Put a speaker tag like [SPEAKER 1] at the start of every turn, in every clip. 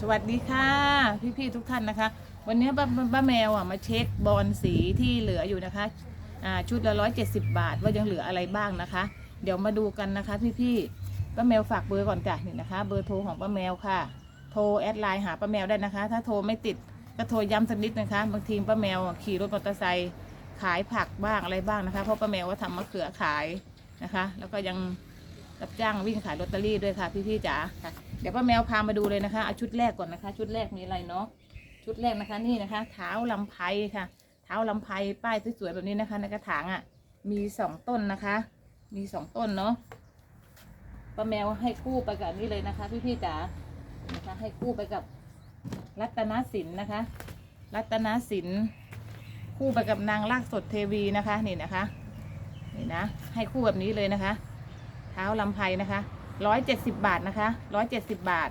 [SPEAKER 1] สวัสดีค่ะพี่ๆทุกท่านนะคะ วันนี้ป้าป้าแมวอะมาเช็คบอลสีที่เหลืออยู่นะคะอ่าชุดละร้อยเจ็ดสิบบาทว่ายังเหลืออะไรบ้างนะคะ เดี๋ยวมาดูกันนะคะพี่ๆป้าแมวฝากเบอร์ก่อนจ้ะนี่นะคะ เบอร์โทรของป้าแมวค่ะ โทรแอดไลน์หาป้าแมวได้นะคะ ถ้าโทรไม่ติดก็โทรย้ำสักนิดนะคะบางทีป้าแมวขี่รถมอเตอร์ไซค์ขายผักบ้างอะไรบ้างนะคะ เพราะป้าแมวก็ทำมะเขือขายนะคะ แล้วก็ยังรับจ้างวิ่งขายลอตเตอรี่ด้วยค่ะพี่ๆจ๋าค่ะ ดี๋ยวป้าแมวพามาดูเลยนะคะเอาชุดแรกก่อนนะคะ ชุดแรกมีอะไรเนาะชุดแรกนะคะนี่นะคะ เท้าลำไพค่ะ เท้าลำไพป้ายสวยๆแบบนี้นะคะในกระถางอะ มีสองต้นนะคะ มีสองต้นเนาะป้าแมวให้คู่ไปกับนี่เลยนะคะพี่ๆจ๋านะคะ ให้คู่ไปกับรัตนสินนะคะ รัตนสินคู่ไปกับนางลากสดเทวีนะคะนี่นะคะนี่นะให้คู่แบบนี้เลยนะคะ เท้าลำไพนะคะ ร้อยเจ็ดสิบบาทนะคะร้อยเจ็ดสิบบาท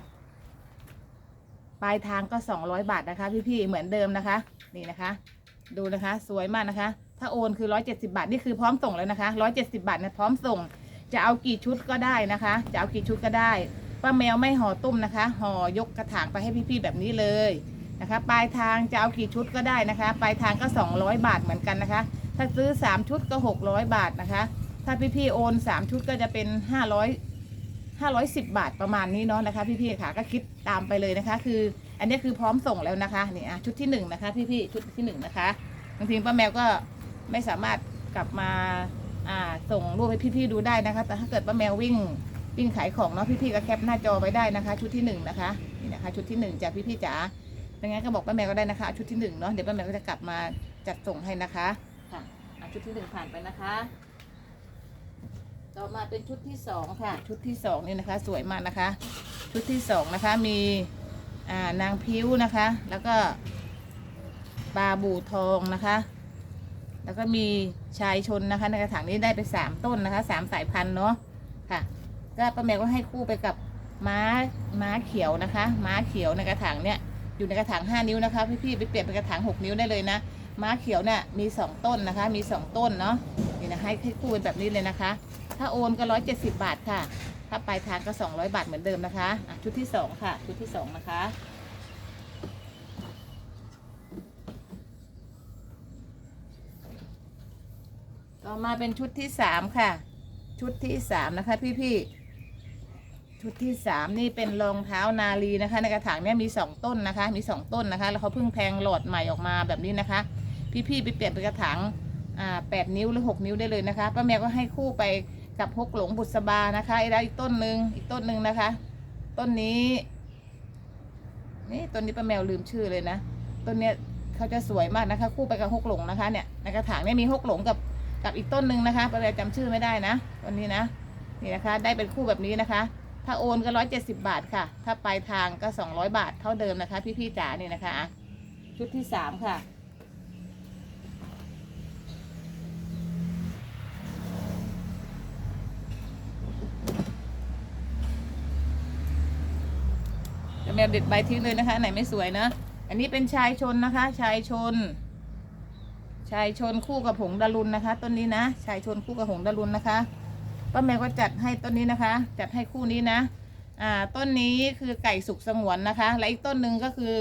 [SPEAKER 1] ปลายทางก็สองร้อยบาทนะคะ พี่ๆเหมือนเดิมนะคะ นี่นะคะ ดูนะคะสวยมากนะคะ ถ้าโอนคือร้อยเจ็ดสิบาทนี่คือพร้อมส่งแล้วนะคะร้อยเจ็ดสิบาทนะพร้อมส่ง จะเอากี่ชุดก็ได้นะคะ จะเอากี่ชุดก็ได้ป้าแมวไม่ห่อตุ้มนะคะห่อยกกระถางไปให้พี่ๆแบบนี้เลยนะคะ ปลายทางจะเอากี่ชุดก็ได้นะคะ ปลายทางก็สองร้อยบาทเหมือนกันนะคะ ถ้าซื้อสามชุดก็หกร้อยบาทนะคะ ถ้าพี่ๆโอนสามชุดก็จะเป็นห้าร้อย ห้าร้อยสิบบาทประมาณนี้เนาะนะคะ พี่ๆค่ะก็คิดตามไปเลยนะคะ คือ อันนี้คือพร้อมส่งแล้วนะคะนี่อะชุดที่หนึ่งนะคะ พี่ๆชุดที่หนึ่งนะคะบางทีป้าแมวก็ไม่สามารถกลับมาอ่าส่งรูปให้พี่ๆดูได้นะคะ แต่ถ้าเกิดป้าแมววิ่งวิ่งขายของเนาะพี่ๆก็แคปหน้าจอไว้ได้นะคะ ชุดที่หนึ่งนะคะนี่นะคะ ชุดที่หนึ่งจากพี่ๆจ๋าเป็นไงก็บอกป้าแมวก็ได้นะคะชุดที่หนึ่งเนาะเดี๋ยวป้าแมวก็จะกลับมาจัดส่งให้นะคะค่ะอะชุดที่หนึ่งผ่านไปนะคะ ต่อมาเป็นชุดที่สองค่ะ ชุดที่สองนี่นะคะ สวยมากนะคะ ชุดที่สองนะคะมีอ่านางพิ้วนะคะ แล้วก็ปลาบูทองนะคะ แล้วก็มีชายชนนะคะในกระถางนี้ได้ไปสามต้นนะคะสามสายพันธุ์เนาะค่ะ ก็ป้าแมวก็ให้คู่ไปกับม้าม้าเขียวนะคะ ม้าเขียวในกระถางเนี่ยอยู่ในกระถางห้านิ้วนะคะ พี่ๆไปเปลี่ยนเป็นกระถางหกนิ้วได้เลยนะ ม้าเขียวเนี่ยมีสองต้นนะคะ มีสองต้นเนาะนี่นะให้ให้คู่เป็นแบบนี้เลยนะคะ ถ้าโอนก็ร้อยเจ็ดสิบาทค่ะ ถ้าปลายทางก็สองร้อยบาทเหมือนเดิมนะคะะชุดที่สองค่ะ ชุดที่สองนะคะต่อมาเป็นชุดที่สามค่ะ ชุดที่สามนะคะ พี่ๆชุดที่สามนี่เป็นรองเท้านาลีนะคะ ในกระถางเนี้ยมีสองต้นนะคะ มีสองต้นนะคะ แล้วเขาเพิ่งแทงหลอดใหม่ออกมาแบบนี้นะคะ พี่ๆไปเปลี่ยนเป็นกระถางอ่าแปดนิ้วหรือหกนิ้วได้เลยนะคะป้าแมวก็ให้คู่ไปกับพกหลงบุษบานะคะแล้วอีกต้นหนึ่งอีกต้นหนึ่งนะคะ ต้นนี้ นี่ต้นนี้ป้าแมวลืมชื่อเลยนะต้นเนี้ยเขาจะสวยมากนะคะ คู่ไปกับฮกหลงนะคะเนี่ยในกระถางเนี่ยมีฮกหลงกับกับอีกต้นหนึ่งนะคะป้าแมวจำชื่อไม่ได้นะต้นนี้นะนี่นะคะ ได้เป็นคู่แบบนี้นะคะ ถ้าโอนก็ร้อยเจ็ดสิบาทค่ะ ถ้าปลายทางก็สองร้อยบาทเท่าเดิมนะคะ พี่ๆจ๋านี่นะคะ ชุดที่สามค่ะ แมวเด็ดใบทิ้งเลยนะคะ ไหนไม่สวยนะ อันนี้เป็นชายชนนะคะ ชายชน ชายชนคู่กับหงดารุนนะคะ ต้นนี้นะ ชายชนคู่กับหงดารุนนะคะป้าแมวก็จัดให้ต้นนี้นะคะ จัดให้คู่นี้นะ อ่า ต้นนี้คือไก่สุกสงวนนะคะ และอีกต้นหนึ่งก็คือ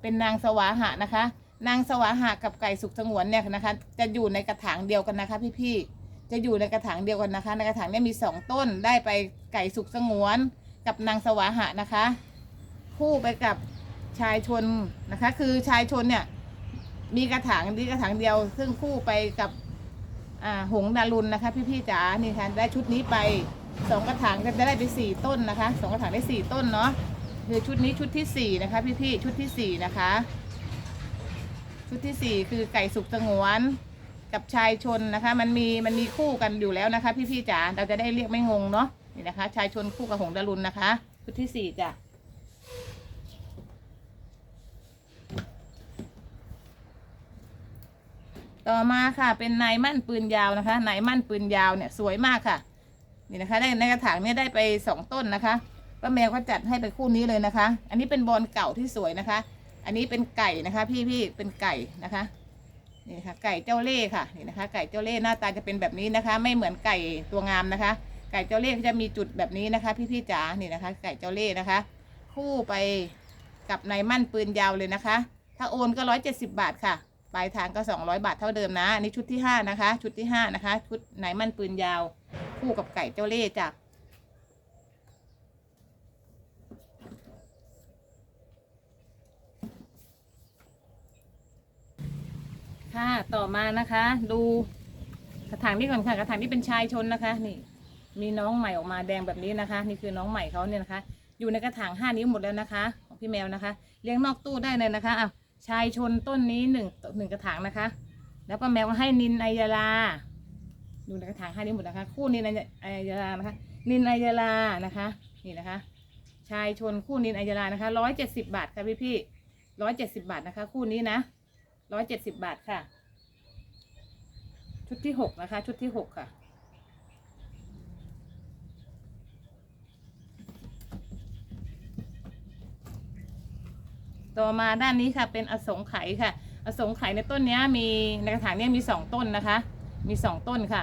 [SPEAKER 1] เป็นนางสวาหะนะคะ นางสวาหะกับไก่สุกสงวนเนี่ยนะคะ จะอยู่ในกระถางเดียวกันนะคะ พี่ๆ จะอยู่ในกระถางเดียวกันนะคะ ในกระถางเนี่ยมีสองต้น ได้ไปไก่สุกสงวน กับนางสวาหะนะคะ คู่ไปกับชายชนนะคะ คือชายชนเนี่ย มีกระถางนี้กระถางเดียว ซึ่งคู่ไปกับอ่าหงดารุนนะคะ พี่ๆจ๋านี่ค่ะได้ชุดนี้ไปสองกระถางก็จะได้ไปสี่ต้นนะคะสองกระถางได้สี่ต้นเนาะคือชุดนี้ชุดที่สี่นะคะพี่ๆชุดที่สี่นะคะ ชุดที่สี่คือไก่สุกสงวนกับชายชนนะคะ มันมีมันมีคู่กันอยู่แล้วนะคะ พี่ๆจ๋าเราจะได้เรียกไม่งงเนาะนี่นะคะ ชายชนคู่กับหงดารุนนะคะ ชุดที่สี่จ้ะ ต่อมาค่ะเป็นนายมั่นปืนยาวนะคะนายมั่นปืนยาวเนี่ยสวยมากค่ะ นี่นะคะ ได้ในกระถางเนี่ยได้ไปสองต้นนะคะป้าแมวก็จัดให้ไปคู่นี้เลยนะคะ อันนี้เป็นบอลเก่าที่สวยนะคะ อันนี้เป็นไก่นะคะ พี่พี่เป็นไก่นะคะนี่ค่ะไก่เจ้าเล่ห์ค่ะนี่นะคะ ไก่เจ้าเล่ห์หน้าตาจะเป็นแบบนี้นะคะ ไม่เหมือนไก่ตัวงามนะคะ ไก่เจ้าเล่ห์จะมีจุดแบบนี้นะคะ พี่พี่จ๋านี่นะคะ ไก่เจ้าเล่ห์นะคะ คู่ไปกับนายมั่นปืนยาวเลยนะคะ ถ้าโอนก็ร้อยเจ็ดสิบาทค่ะ ปลายทางก็สองร้อยบาทเท่าเดิมนะ อันนี้ชุดที่ห้านะคะ ชุดที่ห้านะคะ ชุดนายมั่นปืนยาวคู่กับไก่เจ้าเล่จ้ะค่ะต่อมานะคะ ดูกระถางนี้ก่อนค่ะกระถางนี้เป็นชายชนนะคะ นี่ มีน้องใหม่ออกมาแดงแบบนี้นะคะ นี่คือน้องใหม่เขาเนี่ยนะคะ อยู่ในกระถางห้านิ้วหมดแล้วนะคะ ของพี่แมวนะคะ เลี้ยงนอกตู้ได้เลยนะคะอะ ชายชนต้นนี้หนึ่งหนึ่งกระถางนะคะ แล้วป้าแมวก็ให้นินไอยาลาอยู่ในกระถางให้นิ้หมดนะคะ คู่นินไอยาลานะคะ นินไอยาลานะคะ นี่นะคะ ชายชนคู่นินไอยาลานะคะร้อยเจ็ดสิบาทค่ะพี่พี่ร้อยเจ็ดสิบาทนะคะ คู่นี้นะร้อยเจ็ดสิบาทค่ะ ชุดที่หกนะคะ ชุดที่หกค่ะ ต่อมาด้านนี้ค่ะเป็นอสงไขยค่ะ อสงไขยในต้นนี้มีในกระถางนี้มีสองต้นนะคะ มีสองต้นค่ะ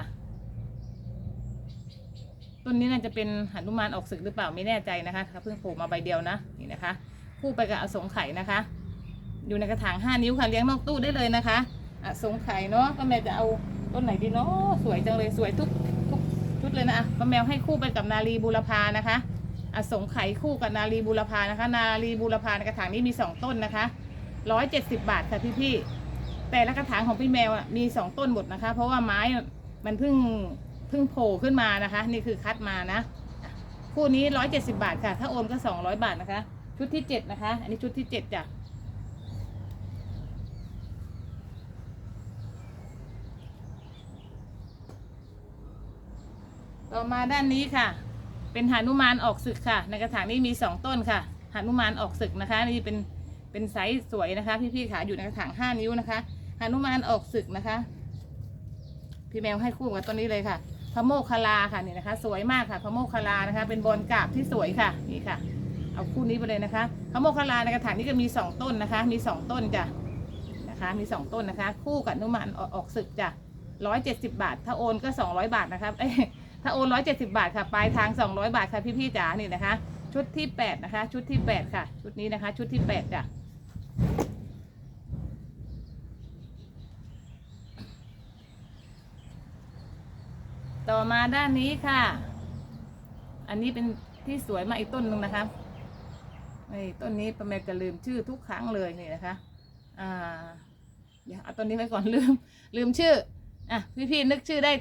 [SPEAKER 1] ต้นนี้น่าจะเป็นหนุมานออกศึกหรือเปล่าไม่แน่ใจนะคะเพิ่งโผล่มาใบเดียวนะนี่นะคะ คู่ไปกับอสงไขยนะคะ อยู่ในกระถางห้านิ้วค่ะเลี้ยงนอกตู้ได้เลยนะคะอสงไขยเนาะป้าแมวจะเอาต้นไหนดีเนาะสวยจังเลยสวยทุกทุกชุดเลยนะอะป้าแมวให้คู่ไปกับนาลีบูรพานะคะ อสงไขยคู่กับนาลีบูรพานะคะ นาลีบูรพาในกระถางนี้มีสองต้นนะคะร้อยเจ็ดสิบาทค่ะพี่พี่แต่ละกระถางของพี่แมวมีสองต้นหมดนะคะ เพราะว่าไม้มันเพิ่งเพิ่งโผล่ขึ้นมานะคะ นี่คือคัดมานะอะคู่นี้ร้อยเจ็ดสิบาทค่ะ ถ้าโอนก็สองร้อยบาทนะคะ ชุดที่เจ็ดนะคะ อันนี้ชุดที่เจ็ดจ้ะต่อมาด้านนี้ค่ะ เป็นหานุมานออกศึกค่ะ ในกระถางนี้มีสองต้นค่ะหานุมานออกศึกนะคะ นี่เป็นเป็นไซส์สวยนะคะ พี่ๆค่ะอยู่ในกระถางห้านิ้วนะคะหานุมานออกศึกนะคะ พี่แมวให้คู่กับต้นนี้เลยค่ะพระโมคคลาค่ะนี่นะคะ สวยมากค่ะพระโมคคลานะคะ เป็นบอลกราบที่สวยค่ะนี่ค่ะ เอาคู่นี้ไปเลยนะคะพระโมคคลาในกระถางนี้ก็มีสองต้นนะคะ มีสองต้นจ้ะนะคะ มีสองต้นนะคะ คู่กับนุมานออกศึกจ้ะร้อยเจ็ดสิบาท ถ้าโอนก็สองร้อยบาทนะครับเอ้ย ถ้าโอนร้อยเจ็ดสิบาทค่ะ ปลายทางสองร้อยบาทค่ะพี่ๆจ๋านี่นะคะ ชุดที่แปดนะคะ ชุดที่แปดค่ะ ชุดนี้นะคะ ชุดที่แปดจ้ะต่อมาด้านนี้ค่ะ อันนี้เป็นที่สวยมากอีกต้นหนึ่งนะคะไอ้ต้นนี้ประเมจะลืมชื่อทุกครั้งเลยนี่นะคะ อ่า เดี๋ยวเอาต้นนี้ไว้ก่อนลืม ลืมชื่อ อะ พี่ๆนึกชื่อได้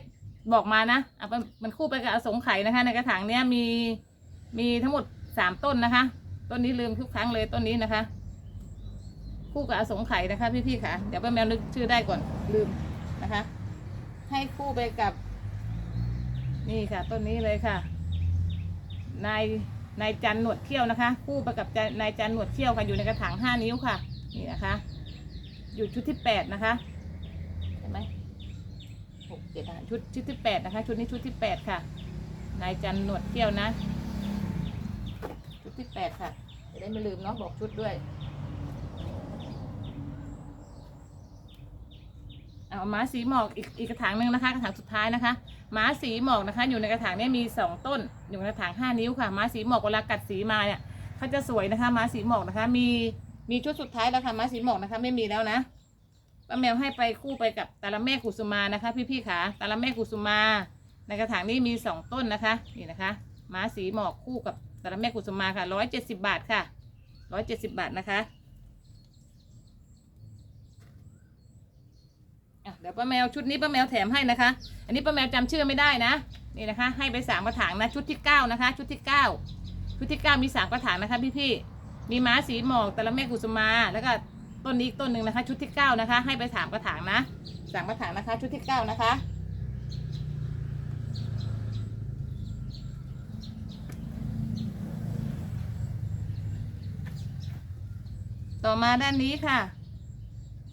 [SPEAKER 1] บอกมานะอะมันมันคู่ไปกับอสงไขยนะคะ ในกระถางเนี้ยมีมีทั้งหมดสามต้นนะคะ ต้นนี้ลืมทุกครั้งเลยต้นนี้นะคะ คู่กับอสงไขยนะคะพี่ๆค่ะ เดี๋ยวป้าแมวนึกชื่อได้ก่อนลืมนะคะ ให้คู่ไปกับ นี่ค่ะ ต้นนี้เลยค่ะ นายนายจันหนวดเขี้ยวนะคะ คู่ไปกับนายจันหนวดเขี้ยวค่ะอยู่ในกระถางห้านิ้วค่ะ นี่นะคะ อยู่ชุดที่แปดนะคะ เจ็ดชุดชุดที่แปดนะคะ ชุดนี้ชุดที่แปดค่ะ นายจันหนวดเขี้ยวนะ ชุดที่แปดค่ะจะได้ไม่ลืมเนาะบอกชุดด้วย เอาม้าสีหมอกอีกอีกกระถางหนึ่งนะคะ กระถางสุดท้ายนะคะม้าสีหมอกนะคะ อยู่ในกระถางเนี้มีสองต้น อยู่ในกระถางห้านิ้วค่ะม้าสีหมอกเวลากัดสีมาเนี่ยเขาจะสวยนะคะม้าสีหมอกนะคะ มีมีชุดสุดท้ายแล้วค่ะม้าสีหมอกนะคะ ไม่มีแล้วนะ ป้าแมวให้ไปคู่ไปกับตาละแม่กุสุมานะคะ พี่ๆค่ะตาละแม่กุสุมา ในกระถางนี้มีสองต้นนะคะ นี่นะคะม้าสีหมอกคู่กับตาละแม่กุสุมาค่ะร้อยเจ็ดสิบาทค่ะร้อยเจ็ดสิบาทนะคะเดี๋ยวป้าแมวชุดนี้ป้าแมวแถมให้นะคะ อันนี้ป้าแมวจำชื่อไม่ได้นะ นี่นะคะ ให้ไปสามกระถางนะชุดที่เก้านะคะ ชุดที่เก้าชุดที่เก้ามีสามกระถางนะคะพี่ๆมีม้าสีหมอกตาละแม่กุสุมา แล้วก็ ต้นนี้อีกต้นหนึ่งนะคะ ชุดที่เก้านะคะ ให้ไปสามกระถางนะสามกระถางนะคะ ชุดที่เก้านะคะต่อมาด้านนี้ค่ะ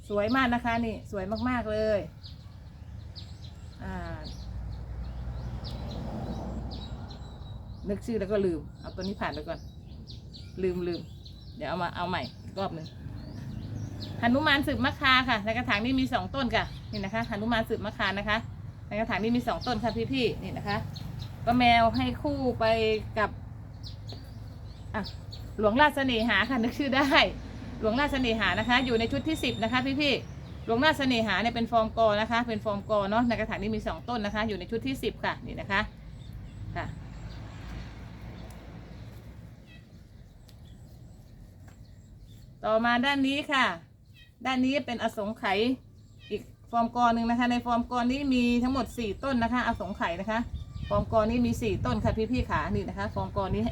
[SPEAKER 1] สวยมากนะคะนี่สวยมากๆเลยนึกชื่อแล้วก็ลืม เอาตัวนี้ผ่านไปก่อน ลืมลืมเดี๋ยวเอามาเอาใหม่รอบหนึ่ง หนุมานสืบมะคาค่ะ ในกระถางนี้มีสองต้นค่ะนี่นะคะหนุมานสืบมะคานะคะ ในกระถางนี้มีสองต้นค่ะพี่ๆนี่นะคะป้าแมวให้คู่ไปกับอะหลวงราชเสน่หาค่ะนึกชื่อได้ หลวงราชเสน่หานะคะ อยู่ในชุดที่สิบนะคะพี่พี่ๆหลวงราชเสน่หาเนี่ยเป็นฟอร์มกอนะคะ เป็นฟอร์มกอเนาะในกระถางนี้มีสองต้นนะคะ อยู่ในชุดที่สิบค่ะนี่นะคะค่ะต่อมาด้านนี้ค่ะ ด้านนี้เป็นอสงไขยอีกฟอร์มกอหนึ่งนะคะ ในฟอร์มกอนี้มีทั้งหมดสี่ต้นนะคะ อสงไขยนะคะ ฟอร์มกอนี้มีสี่ต้นค่ะพี่พี่ๆขานี่นะคะ ฟอร์มกอนี้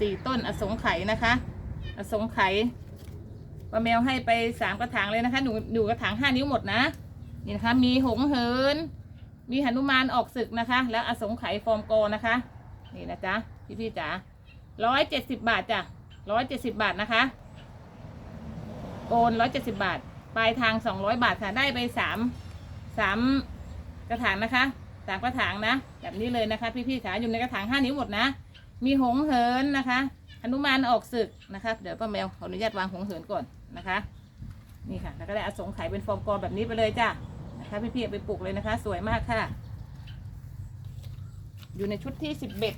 [SPEAKER 1] สี่ต้นอสงไขยนะคะ อสงไขยป้าแมวให้ไปสามกระถางเลยนะคะ หนูหนูกระถางห้านิ้วหมดนะ นี่นะคะ มีหงเหิน มีหนุมานออกศึกนะคะ แล้วอสงไขยฟอร์มกอนะคะ นี่นะจ๊ะพี่พี่ๆจ๋าร้อยเจ็ดสิบบาทจ้ะร้อยเจ็ดสิบบาทนะคะ โอนร้อยเจ็ดสิบาท ปลายทางสองร้อยบาทค่ะ ได้ไปสามสามกระถางนะคะสามกระถางนะ แบบนี้เลยนะคะ พี่ๆขาอยู่ในกระถางห้านิ้วหมดนะ มีหงเหินนะคะหนุมานออกศึกนะคะ เดี๋ยวป้าแมวขออนุญาตวางหงเหินก่อนนะคะ นี่ค่ะ แล้วก็ได้อสงไขยเป็นฟอร์มกอแบบนี้ไปเลยจ้ะนะคะพี่ๆไปปลูกเลยนะคะ สวยมากค่ะ อยู่ในชุดที่สิบเอ็ด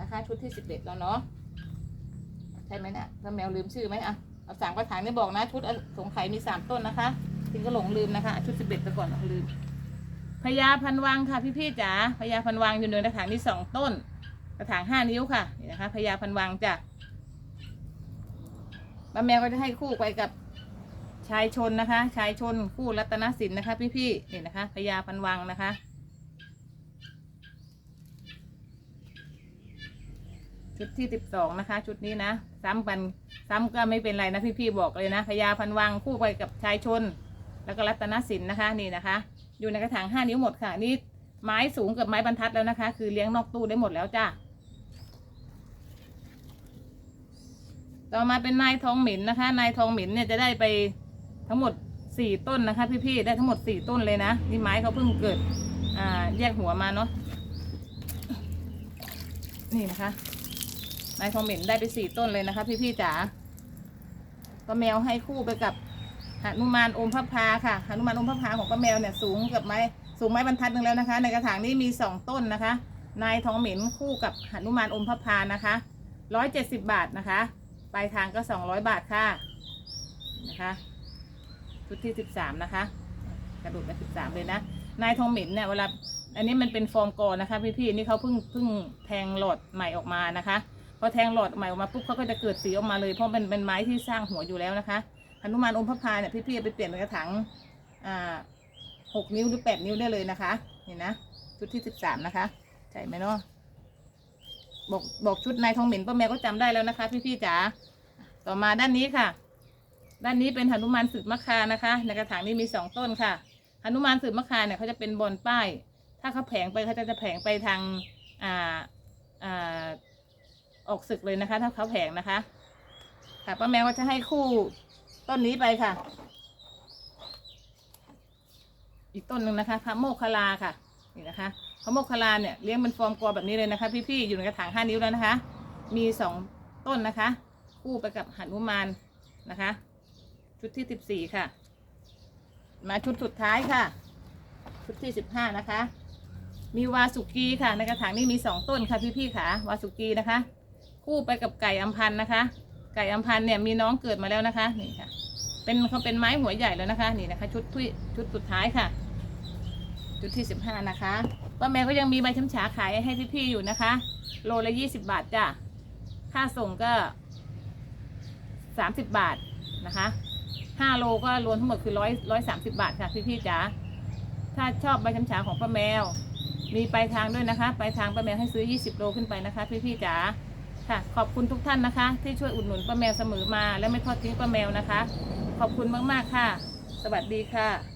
[SPEAKER 1] นะคะ ชุดที่สิบเอ็ดแล้วเนาะใช่ไหมเนี่ยป้าแมวลืมชื่อไหมอะ เอาสามกระถางนี่บอกนะ ชุดสงไขยมีสามต้นนะคะทิ้งก็หลงลืมนะคะ ชุดสิบเอ็ดไปก่อนลืมพญาพันวังค่ะพี่ๆจ๋าพญาพันวังอยู่ในกระถางที่สองต้น กระถางห้านิ้วค่ะนี่นะคะพญาพันวังจ้ะป้าแมวก็จะให้คู่ไปกับชายชนนะคะ ชายชนคู่รัตนสินนะคะ พี่ๆนี่นะคะพญาพันวังนะคะชุดที่สิบสองนะคะ ชุดนี้นะซ้ำกัน ซ้ำก็ไม่เป็นไรนะพี่ๆบอกเลยนะพญาพันวังคู่ไปกับชายชน แล้วก็รัตนสินนะคะนี่นะคะ อยู่ในกระถางห้านิ้วหมดค่ะนี่ไม้สูงกับไม้บรรทัดแล้วนะคะ คือเลี้ยงนอกตู้ได้หมดแล้วจ้าต่อมาเป็นนายทองหมินนะคะ นายทองหมินเนี่ยจะได้ไปทั้งหมดสี่ต้นนะคะ พี่ๆได้ทั้งหมดสี่ต้นเลยนะนี่ไม้เขาเพิ่งเกิดอ่าแยกหัวมาเนาะนี่นะคะ นายทองเหม็นได้ไปสี่ต้นเลยนะคะ พี่ๆจ๋าป้าแมวให้คู่ไปกับหนุมานอมพระพาค่ะหนุมานอมพระพาของป้าแมวเนี่ยสูงกับไม้สูงไม้บรรทัดหนึ่งแล้วนะคะ ในกระถางนี้มีสองต้นนะคะ นายทองเหม็นคู่กับหนุมานอมพระพานะคะร้อยเจ็ดสิบบาทนะคะปลายทางก็สองร้อยบาทค่ะนะคะชุดที่สิบสามนะคะ กระดูกไปสิบสามเลยนะนายทองเหม็นเนี่ยเวลาอันนี้มันเป็นฟอร์มกอนะคะ พี่ๆนี่เขาเพิ่งเพิ่งแทงหลอดใหม่ออกมานะคะ พอแทงหลอดใหม่ออกมาปุ๊บเขาก็จะเกิดสีออกมาเลยเพราะมันเป็นไม้ที่สร้างหัวอยู่แล้วนะคะหนุมานอมพระพาเนี่ยพี่ๆไปเปลี่ยนเป็นกระถางอ่าหกนิ้วหรือแปดนิ้วได้เลยนะคะเห็นนะชุดที่สิบสามนะคะใช่ไหมเนาะบอกบอกชุดนายทองเหม็นป้าแมวก็จำได้แล้วนะคะ พี่ๆจ๋าต่อมาด้านนี้ค่ะ ด้านนี้เป็นหนุมานสืบมะคานะคะ ในกระถางนี้มีสองต้นค่ะหนุมานสืบมะคาเนี่ยเขาจะเป็นบอลป้าย ถ้าเขาแผงไปเขาจะจะแผงไปทางอ่าอ่า ออกศึกเลยนะคะ ถ้าเขาแผงนะคะ ค่ะป้าแมวก็จะให้คู่ต้นนี้ไปค่ะ อีกต้นหนึ่งนะคะพระโมคคลาค่ะนี่นะคะพระโมคคลาเนี่ยเลี้ยงเป็นฟอร์มกอแบบนี้เลยนะคะ พี่ๆอยู่ในกระถางห้านิ้วแล้วนะคะ มีสองต้นนะคะ คู่ไปกับหันุมานนะคะ ชุดที่สิบสี่ค่ะ มาชุดสุดท้ายค่ะ ชุดที่สิบห้านะคะมีวาสุกีค่ะ ในกระถางนี้มีสองต้นค่ะพี่ๆค่ะ วาสุกีนะคะ คู่ไปกับไก่อัมพันธ์นะคะ ไก่อัมพันธ์เนี่ยมีน้องเกิดมาแล้วนะคะนี่ค่ะ เป็นเขาเป็นไม้หัวใหญ่แล้วนะคะนี่นะคะ ชุดที่ชุดสุดท้ายค่ะชุดที่สิบห้านะคะป้าแมวก็ยังมีใบช้ำฉาขายให้พี่ๆอยู่นะคะ โลละยี่สิบบาทจ้ะค่าส่งก็สามสิบบาทนะคะห้าโลก็รวมทั้งหมดคือร้อยร้อยสามสิบาทค่ะพี่ๆจ๋าถ้าชอบใบช้ำฉาของป้าแมว มีปลายทางด้วยนะคะปลายทางป้าแมวให้ซื้อ20โลขึ้นไปนะคะ พี่ๆจ๋า ค่ะ ขอบคุณทุกท่านนะคะ ที่ช่วยอุดหนุนป้าแมวเสมอมา และไม่ทอดทิ้งป้าแมวนะคะ ขอบคุณมากๆค่ะ สวัสดีค่ะ